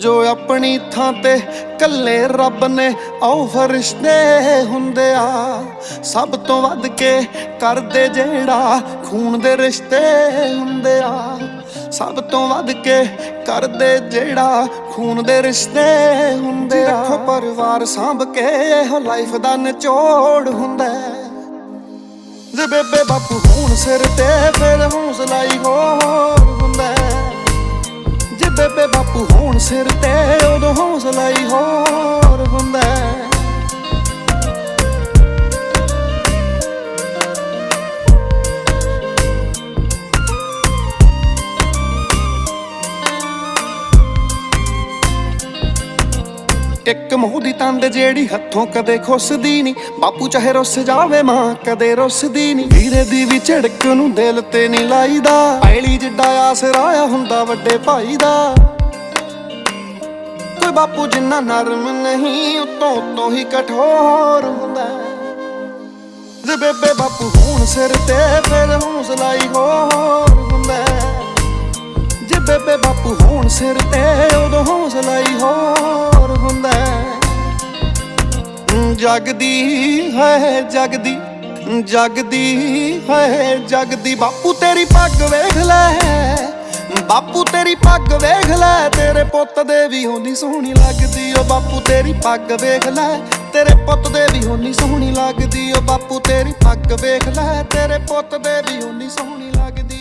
ਜੋ ਆਪਣੀ ਥਾਂ ਤੇ ਕੱਲੇ ਰੱਬ ਨੇ ਆਉ ਫਰਿਸ਼ਤੇ ਹੁੰਦੇ ਆ। ਸਭ ਤੋਂ ਵੱਧ ਕੇ ਕਰਦੇ ਜਿਹੜਾ ਖੂਨ ਦੇ ਰਿਸ਼ਤੇ ਹੁੰਦੇ ਆ। ਸਭ ਤੋਂ ਵੱਧ ਕੇ ਕਰਦੇ ਜਿਹੜਾ ਖੂਨ ਦੇ ਰਿਸ਼ਤੇ ਹੁੰਦੇ ਆ। ਰੱਖੋ ਪਰਿਵਾਰ ਸਾਂਭ ਕੇ ਇਹੋ ਲਾਈਫ ਦਾ ਨਿਚੋੜ ਹੁੰਦਾ। ਜੇ ਬੇਬੇ ਬਾਪੂ ਹੁਣ ਸਿਰ ਤੇ ਫਿਰ ਬੇਬੇ ਬਾਪੂ ਹੁਣ ਸਿਰ ਤੇ ਉਦੋਂ ਹੌਸਲਾ ਹੀ ਇੱਕ ਮੂੰਹ ਦੀ ਤੰਦ ਜਿਹੜੀ ਹੱਥੋਂ ਕਦੇ ਖੁੱਸਦੀ ਨਹੀਂ ਬਾਪੂ ਚਾਹੇ ਰੁੱਸ ਜਾਵੇ, ਮਾਂ ਕਦੇ ਰੁੱਸਦੀ ਨਹੀਂ ਵੀਰੇ ਦੀ ਵੀ ਝੜਕ ਨੂੰ ਦਿਲ ਤੇ ਨਹੀਂ ਲਾਈਦਾ। ਪੈਲੀ ਜਿੱਡਾ ਆਸਰਾ ਹੁੰਦਾ ਵੱਡੇ ਭਾਈ ਦਾ। ਕੋਈ ਬਾਪੂ ਜਿੰਨਾ ਨਰਮ ਨਹੀਂ, ਉਤੋਂ ਉਤੋਂ ਹੀ ਕਠੋਰ ਹੁੰਦਾ। ਜੇ ਬੇਬੇ ਬਾਪੂ, ਹੁਣ ਸਿਰ ਤੇ ਫਿਰ ਹੌਸਲਾ ਹੀ ਹੋਰ ਹੁੰਦਾ। ਜੇ ਬੇਬੇ ਬਾਪੂ, ਹੁਣ ਸਿਰ ਤੇ ਉਦੋਂ ਹੌਸਲਾ ਹੀ ਹੋਰ ਹੁੰਦਾ ਜਗਦੀ ਹੈ, ਜਗਦੀ ਜਗਦੀ ਹੈ, ਜਗਦੀ। ਬਾਪੂ ਤੇਰੀ ਪੱਗ ਵੇਖ ਲੈ, ਬਾਪੂ ਤੇਰੀ ਪੱਗ ਵੇਖ ਲੈ। ਤੇਰੇ ਪੁੱਤ ਦੇ ਵੀ ਹੋਣੀ ਸੋਹਣੀ ਲੱਗਦੀ ਓ ਬਾਪੂ ਤੇਰੀ ਪੱਗ ਵੇਖ ਲੈ। ਤੇਰੇ ਪੁੱਤ ਦੇ ਵੀ ਹੋਣੀ ਸੋਹਣੀ ਲੱਗਦੀ ਓ ਬਾਪੂ ਤੇਰੀ ਪੱਗ ਵੇਖ ਲੈ। ਤੇਰੇ ਪੁੱਤ ਦੇ ਵੀ ਹੋਣੀ ਸੋਹਣੀ ਲੱਗਦੀ।